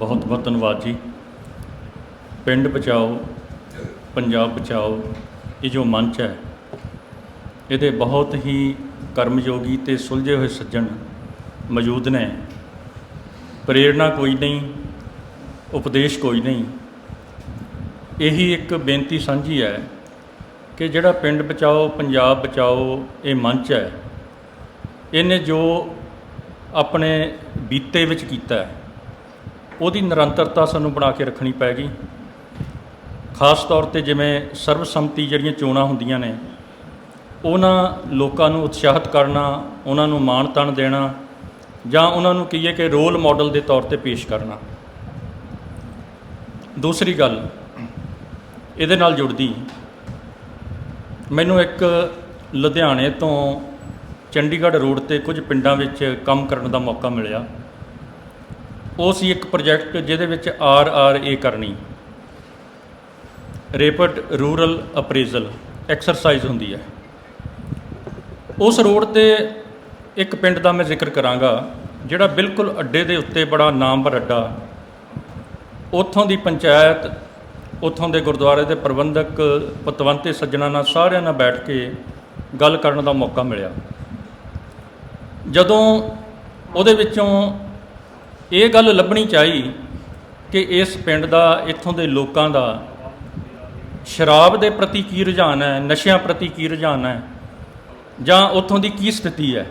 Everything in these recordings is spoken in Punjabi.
ਬਹੁਤ ਬਹੁਤ ਧੰਨਵਾਦ ਜੀ। ਪਿੰਡ ਬਚਾਓ, ਪੰਜਾਬ ਬਚਾਓ, ਇਹ ਜੋ ਮੰਚ ਹੈ, ਇਹਦੇ ਬਹੁਤ ਹੀ ਕਰਮਯੋਗੀ ਤੇ ਸੁਲਝੇ ਹੋਏ ਸੱਜਣ ਮੌਜੂਦ ਨੇ। ਪ੍ਰੇਰਣਾ ਕੋਈ ਨਹੀਂ, ਉਪਦੇਸ਼ ਕੋਈ ਨਹੀਂ। ਇਹੀ ਇੱਕ ਬੇਨਤੀ ਸਾਂਝੀ ਹੈ ਕਿ ਜਿਹੜਾ ਪਿੰਡ ਬਚਾਓ, ਪੰਜਾਬ ਬਚਾਓ, ਇਹ ਮੰਚ ਹੈ, ਇਹਨੇ ਜੋ ਆਪਣੇ ਬੀਤੇ ਵਿੱਚ ਕੀਤਾ ਹੈ ਉਹਦੀ ਨਿਰੰਤਰਤਾ ਸਾਨੂੰ ਬਣਾ ਕੇ ਰੱਖਣੀ ਪੈਗੀ ਖਾਸ ਤੌਰ ਤੇ ਜਿਵੇਂ ਸਰਬਸੰਮਤੀ ਜਿਹੜੀਆਂ ਚੋਣਾਂ ਹੁੰਦੀਆਂ ਨੇ, ਉਹਨਾਂ ਲੋਕਾਂ ਨੂੰ ਉਤਸ਼ਾਹਿਤ ਕਰਨਾ, ਉਹਨਾਂ ਨੂੰ ਮਾਣ ਤਣ ਦੇਣਾ, ਜਾਂ ਉਹਨਾਂ ਨੂੰ ਕਹੀਏ ਕਿ ਰੋਲ ਮਾਡਲ ਦੇ ਤੌਰ ਤੇ ਪੇਸ਼ ਕਰਨਾ। ਦੂਸਰੀ ਗੱਲ ਇਹਦੇ ਨਾਲ ਜੁੜਦੀ। ਮੈਨੂੰ ਇੱਕ ਲੁਧਿਆਣੇ ਤੋਂ ਚੰਡੀਗੜ੍ਹ ਰੋਡ ਤੇ ਕੁਝ ਪਿੰਡਾਂ ਵਿੱਚ ਕੰਮ ਕਰਨ ਦਾ ਮੌਕਾ ਮਿਲਿਆ। ਉਹ ਸੀ ਇੱਕ ਪ੍ਰੋਜੈਕਟ ਜਿਹਦੇ ਵਿੱਚ ਆਰ ਆਰ ਏ ਕਰਨੀ। ਰੇਪਡ ਰੂਰਲ ਅਪਰੇਜ਼ਲ, ਐਕਸਰਸਾਈਜ਼ ਹੁੰਦੀ ਹੈ। ਉਸ ਰੋਡ ਤੇ ਇੱਕ ਪਿੰਡ ਦਾ ਮੈਂ ਜ਼ਿਕਰ ਕਰਾਂਗਾ, ਜਿਹੜਾ ਬਿਲਕੁਲ ਅੱਡੇ ਦੇ ਉੱਤੇ ਬੜਾ ਨਾਮਵਰ ਅੱਡਾ। ਉੱਥੋਂ ਦੀ ਪੰਚਾਇਤ, ਉੱਥੋਂ ਦੇ ਗੁਰਦੁਆਰੇ ਦੇ ਪ੍ਰਬੰਧਕ, ਪਤਵੰਤੇ ਸੱਜਣਾ ਨਾਲ ਸਾਰਿਆਂ ਨਾਲ ਬੈਠ ਕੇ ਗੱਲ ਕਰਨ ਦਾ ਮੌਕਾ ਮਿਲਿਆ। ਜਦੋਂ ਉਹਦੇ ਵਿੱਚੋਂ ਇਹ ਗੱਲ ਲੱਭਣੀ ਚਾਹੀ ਕਿ ਇਸ ਪਿੰਡ ਦਾ, ਇੱਥੋਂ ਦੇ ਲੋਕਾਂ ਦਾ ਸ਼ਰਾਬ ਦੇ ਪ੍ਰਤੀ ਕੀ ਰੁਝਾਨ ਹੈ, ਨਸ਼ਿਆਂ ਪ੍ਰਤੀ ਕੀ ਰੁਝਾਨ ਹੈ, ਜਾਂ ਉੱਥੋਂ ਦੀ ਕੀ ਸਥਿਤੀ ਹੈ।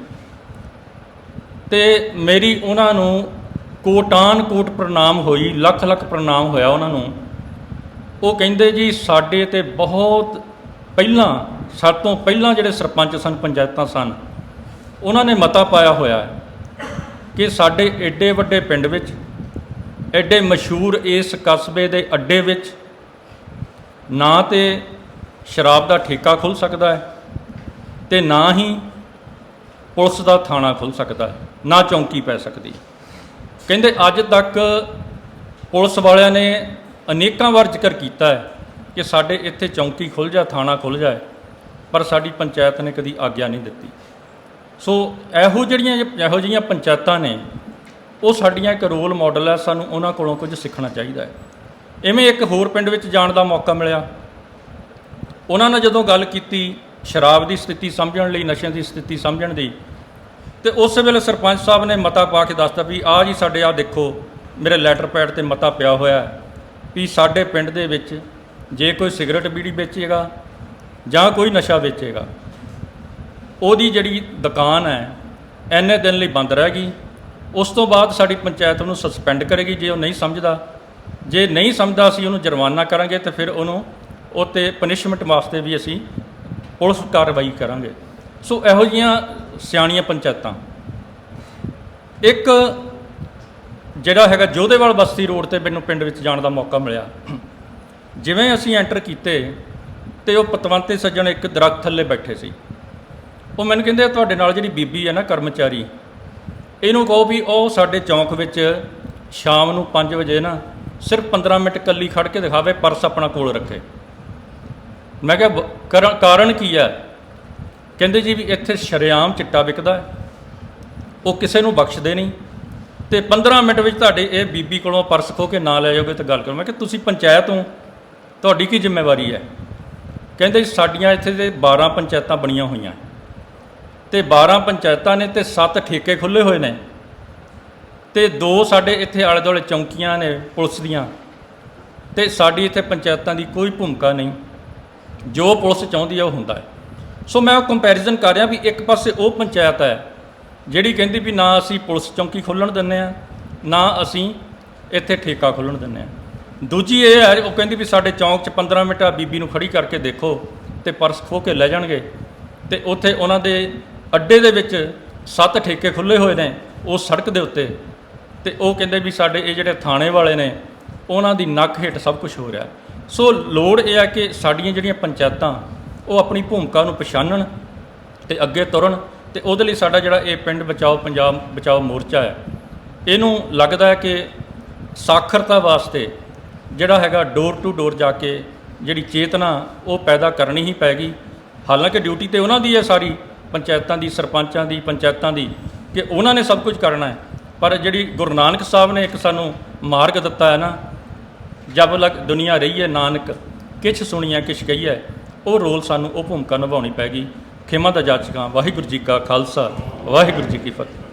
ਤੇ ਮੇਰੀ ਉਹਨਾਂ ਨੂੰ ਕੋਟਾਨ ਕੋਟ ਪ੍ਰਣਾਮ ਹੋਈ ਲੱਖ ਲੱਖ ਪ੍ਰਣਾਮ ਹੋਇਆ ਉਹਨਾਂ ਨੂੰ। ਉਹ ਕਹਿੰਦੇ ਜੀ, ਸਾਡੇ ਤੇ ਬਹੁਤ ਪਹਿਲਾਂ, ਸਾਡੇ ਤੋਂ ਪਹਿਲਾਂ ਜਿਹੜੇ ਸਰਪੰਚ ਸਨ, ਪੰਚਾਇਤਾਂ ਸਨ, ਉਹਨਾਂ ਨੇ ਮਤਾ ਪਾਇਆ ਹੋਇਆ ਹੈ। ਕਿ ਸਾਡੇ ਐਡੇ ਵੱਡੇ ਪਿੰਡ ਵਿੱਚ ਐਡੇ ਮਸ਼ਹੂਰ ਇਸ ਕਸਬੇ ਦੇ ਅੱਡੇ ਵਿੱਚ ਨਾ ਤੇ ਸ਼ਰਾਬ ਦਾ ਠੇਕਾ ਖੁੱਲ ਸਕਦਾ ਹੈ ਤੇ ਨਾ ਹੀ ਪੁਲਿਸ ਦਾ ਥਾਣਾ ਖੁੱਲ ਸਕਦਾ ਹੈ, ਨਾ ਚੌਂਕੀ ਪੈ ਸਕਦੀ। ਕਹਿੰਦੇ ਅੱਜ ਤੱਕ ਪੁਲਿਸ ਵਾਲਿਆਂ ਨੇ ਅਨੇਕਾਂ ਵਾਰ ਜ਼ਿਕਰ ਕੀਤਾ ਹੈ ਕਿ ਸਾਡੇ ਇੱਥੇ ਚੌਂਕੀ ਖੁੱਲ ਜਾ ਥਾਣਾ ਖੁੱਲ ਜਾਏ, ਪਰ ਸਾਡੀ ਪੰਚਾਇਤ ਨੇ ਕਦੀ ਆਗਿਆ ਨਹੀਂ ਦਿੱਤੀ। ਸੋ ਇਹੋ ਜਿਹੜੀਆਂ ਇਹੋ ਜਿਹੀਆਂ ਪੰਚਾਇਤਾਂ ਨੇ, ਉਹ ਸਾਡੀਆਂ ਇੱਕ ਰੋਲ ਮਾਡਲ ਹੈ ਸਾਨੂੰ ਉਹਨਾਂ ਕੋਲੋਂ ਕੁਝ ਸਿੱਖਣਾ ਚਾਹੀਦਾ ਹੈ। ਇਵੇਂ ਇੱਕ ਹੋਰ ਪਿੰਡ ਵਿੱਚ ਜਾਣ ਦਾ ਮੌਕਾ ਮਿਲਿਆ। ਉਹਨਾਂ ਨਾਲ ਜਦੋਂ ਗੱਲ ਕੀਤੀ, ਸ਼ਰਾਬ ਦੀ ਸਥਿਤੀ ਸਮਝਣ ਲਈ, ਨਸ਼ਿਆਂ ਦੀ ਸਥਿਤੀ ਸਮਝਣ ਦੀ, ਤੇ ਉਸ ਵੇਲੇ ਸਰਪੰਚ ਸਾਹਿਬ ਨੇ ਮਤਾ ਪਾ ਕੇ ਦੱਸਤਾ ਵੀ ਆਹ ਜੀ ਸਾਡੇ ਆ ਦੇਖੋ, ਮੇਰੇ ਲੈਟਰ ਪੈਡ ਤੇ ਮਤਾ ਪਿਆ ਹੋਇਆ ਵੀ ਸਾਡੇ ਪਿੰਡ ਦੇ ਵਿੱਚ ਜੇ ਕੋਈ ਸਿਗਰਟ ਬੀੜੀ ਵੇਚੇਗਾ ਜਾਂ ਕੋਈ ਨਸ਼ਾ ਵੇਚੇਗਾ ਉਹਦੀ ਜਿਹੜੀ ਦੁਕਾਨ ਹੈ ਐਨੇ ਦਿਨ ਲਈ ਬੰਦ ਰਹਿ ਗਈ। ਉਸ ਤੋਂ ਬਾਅਦ ਸਾਡੀ ਪੰਚਾਇਤ ਉਹਨੂੰ ਸਸਪੈਂਡ ਕਰੇਗੀ ਜੇ ਉਹ ਨਹੀਂ ਸਮਝਦਾ। ਜੇ ਨਹੀਂ ਸਮਝਦਾ, ਅਸੀਂ ਉਹਨੂੰ ਜੁਰਮਾਨਾ ਕਰਾਂਗੇ ਤੇ ਫਿਰ ਉਹਨੂੰ ਉਹ 'ਤੇ ਪਨਿਸ਼ਮੈਂਟ ਵਾਸਤੇ ਵੀ ਅਸੀਂ ਪੁਲਿਸ ਕਾਰਵਾਈ ਕਰਾਂਗੇ। ਸੋ ਇਹੋ ਜੀਆਂ ਸਿਆਣੀਆਂ ਪੰਚਾਇਤਾਂ। ਇੱਕ ਜਿਹੜਾ ਹੈਗਾ ਜੋਧੇਵਾਲ ਬਸਤੀ ਰੋਡ ਤੇ ਮੈਨੂੰ ਪਿੰਡ ਵਿੱਚ ਜਾਣ ਦਾ ਮੌਕਾ ਮਿਲਿਆ। ਜਿਵੇਂ ਅਸੀਂ ਐਂਟਰ ਕੀਤੇ ਤੇ ਉਹ ਪਤਵੰਤੇ ਸੱਜਣ ਇੱਕ ਦਰਖਤ ਥੱਲੇ ਬੈਠੇ ਸੀ। ਉਹ ਮੈਨੂੰ ਕਹਿੰਦੇ ਤੁਹਾਡੇ ਨਾਲ ਜਿਹੜੀ ਬੀਬੀ ਹੈ ਨਾ ਕਰਮਚਾਰੀ, ਇਹਨੂੰ ਕਹੋ ਵੀ ਉਹ ਸਾਡੇ ਚੌਂਕ ਵਿੱਚ ਸ਼ਾਮ ਨੂੰ 5 ਵਜੇ ਨਾ ਸਿਰਫ 15 ਮਿੰਟ ਕੱਲੀ ਖੜ ਕੇ ਦਿਖਾਵੇ, ਪਰਸ ਆਪਣਾ ਕੋਲ ਰੱਖੇ। ਮੈਂ ਕਿਹਾ ਬ- ਕਰ- ਕਾਰਨ ਕੀ ਹੈ ਕਹਿੰਦੇ ਜੀ ਵੀ ਇੱਥੇ ਸ਼ਰੇਆਮ ਚਿੱਟਾ ਵਿਕਦਾ ਹੈ, ਉਹ ਕਿਸੇ ਨੂੰ ਬਖਸ਼ਦੇ ਨਹੀਂ। ਤੇ 15 ਮਿੰਟ ਵਿੱਚ ਤੁਹਾਡੇ ਇਹ ਬੀਬੀ ਕੋਲੋਂ ਪਰਸ ਖੋ ਕੇ ਨਾ ਲੈ ਜਾਓਗੇ ਤਾਂ ਗੱਲ ਕਰੋ। ਮੈਂ ਕਿ ਤੁਸੀਂ ਪੰਚਾਇਤ ਹੋ, ਤੁਹਾਡੀ ਕੀ ਜ਼ਿੰਮੇਵਾਰੀ ਹੈ? ਕਹਿੰਦੇ ਜੀ, ਸਾਡੀਆਂ ਇੱਥੇ ਦੇ 12 ਪੰਚਾਇਤਾਂ ਬਣੀਆਂ ਹੋਈਆਂ। ਤੇ 12 ਪੰਚਾਇਤਾਂ ਨੇ ਤੇ 7 ਠੇਕੇ ਖੁੱਲੇ ਹੋਏ ਨੇ। ਤੇ ਦੋ ਸਾਡੇ ਇੱਥੇ ਆਲੇ ਦੁਆਲੇ ਚੌਂਕੀਆਂ ਨੇ, ਪੁਲਿਸ ਦੀਆਂ। ਤੇ ਸਾਡੀ ਇੱਥੇ ਪੰਚਾਇਤਾਂ ਦੀ ਕੋਈ ਭੂਮਿਕਾ ਨਹੀਂ। ਜੋ ਪੁਲਿਸ ਚਾਹੁੰਦੀ ਹੈ ਉਹ ਹੁੰਦਾ ਹੈ। ਸੋ ਮੈਂ ਉਹ ਕੰਪੈਰੀਜ਼ਨ ਕਰ ਰਿਹਾ ਵੀ ਇੱਕ ਪਾਸੇ ਉਹ ਪੰਚਾਇਤ ਹੈ, ਜਿਹੜੀ ਕਹਿੰਦੀ ਵੀ ਨਾ ਅਸੀਂ ਪੁਲਿਸ ਚੌਂਕੀ ਖੋਲਣ ਦਿੰਦੇ ਆ ਨਾ ਅਸੀਂ ਇੱਥੇ ਠੇਕਾ ਖੋਲਣ ਦਿੰਦੇ ਆ ਦੂਜੀ ਇਹ ਹੈ, ਉਹ ਕਹਿੰਦੀ ਵੀ ਸਾਡੇ ਚੌਂਕ 'ਚ 15 ਮਿੰਟਾਂ ਬੀਬੀ ਨੂੰ ਖੜੀ ਕਰਕੇ ਦੇਖੋ ਤੇ ਪਰਸ ਖੋ ਕੇ ਲੈ ਜਾਣਗੇ। ਤੇ ਉੱਥੇ ਉਹਨਾਂ ਦੇ ਅੱਡੇ ਦੇ ਵਿੱਚ ਸੱਤ ਠੇਕੇ ਖੁੱਲੇ ਹੋਏ ਨੇ, ਉਹ ਸੜਕ ਦੇ ਉੱਤੇ। ਤੇ ਉਹ ਕਹਿੰਦੇ ਵੀ ਸਾਡੇ ਇਹ ਜਿਹੜੇ ਥਾਣੇ ਵਾਲੇ ਨੇ, ਉਹਨਾਂ ਦੀ ਨੱਕ ਹੇਠ ਸਭ ਕੁਝ ਹੋ ਰਿਹਾ। ਸੋ ਲੋੜ ਇਹ ਹੈ ਕਿ ਸਾਡੀਆਂ ਜਿਹੜੀਆਂ ਪੰਚਾਇਤਾਂ, ਉਹ ਆਪਣੀ ਭੂਮਿਕਾ ਨੂੰ ਪਛਾਣਨ ਤੇ ਅੱਗੇ ਤੁਰਨ ਤੇ ਉਹਦੇ ਲਈ ਸਾਡਾ ਜਿਹੜਾ ਇਹ ਪਿੰਡ ਬਚਾਓ ਪੰਜਾਬ, ਬਚਾਓ ਮੋਰਚਾ ਹੈ, ਇਹਨੂੰ ਲੱਗਦਾ ਹੈ ਕਿ ਸਾਖਰਤਾ ਵਾਸਤੇ ਜਿਹੜਾ ਹੈਗਾ ਡੋਰ ਟੂ ਡੋਰ ਜਾ ਕੇ ਜਿਹੜੀ ਚੇਤਨਾ ਉਹ ਪੈਦਾ ਕਰਨੀ ਹੀ ਪੈਗੀ। ਹਾਲਾਂਕਿ ਡਿਊਟੀ ਤੇ ਉਹਨਾਂ ਦੀ ਹੈ ਸਾਰੀ ਪੰਚਾਇਤਾਂ ਦੀ, ਸਰਪੰਚਾਂ ਦੀ, ਪੰਚਾਇਤਾਂ ਦੀ, ਕਿ ਉਹਨਾਂ ਨੇ ਸਭ ਕੁਝ ਕਰਨਾ ਹੈ। ਪਰ ਜਿਹੜੀ ਗੁਰੂ ਨਾਨਕ ਸਾਹਿਬ ਨੇ ਇੱਕ ਸਾਨੂੰ ਮਾਰਗ ਦਿੱਤਾ ਹੈ ਨਾ, ਜਬ ਲਕ ਦੁਨੀਆ ਰਹੀ ਹੈ ਨਾਨਕ, ਕਿਛ ਸੁਣੀਆਂ ਕਿਛ ਕਹੀਐ, ਉਹ ਰੋਲ ਸਾਨੂੰ, ਉਹ ਭੂਮਿਕਾ ਨਿਭਾਉਣੀ ਪੈਗੀ ਖਿਮਾ ਦਾ ਜਾਚਕਾਂ, ਵਾਹਿਗੁਰੂ ਜੀ ਕਾ ਖਾਲਸਾ, ਵਾਹਿਗੁਰੂ ਜੀ ਕੀ ਫਤਿਹ।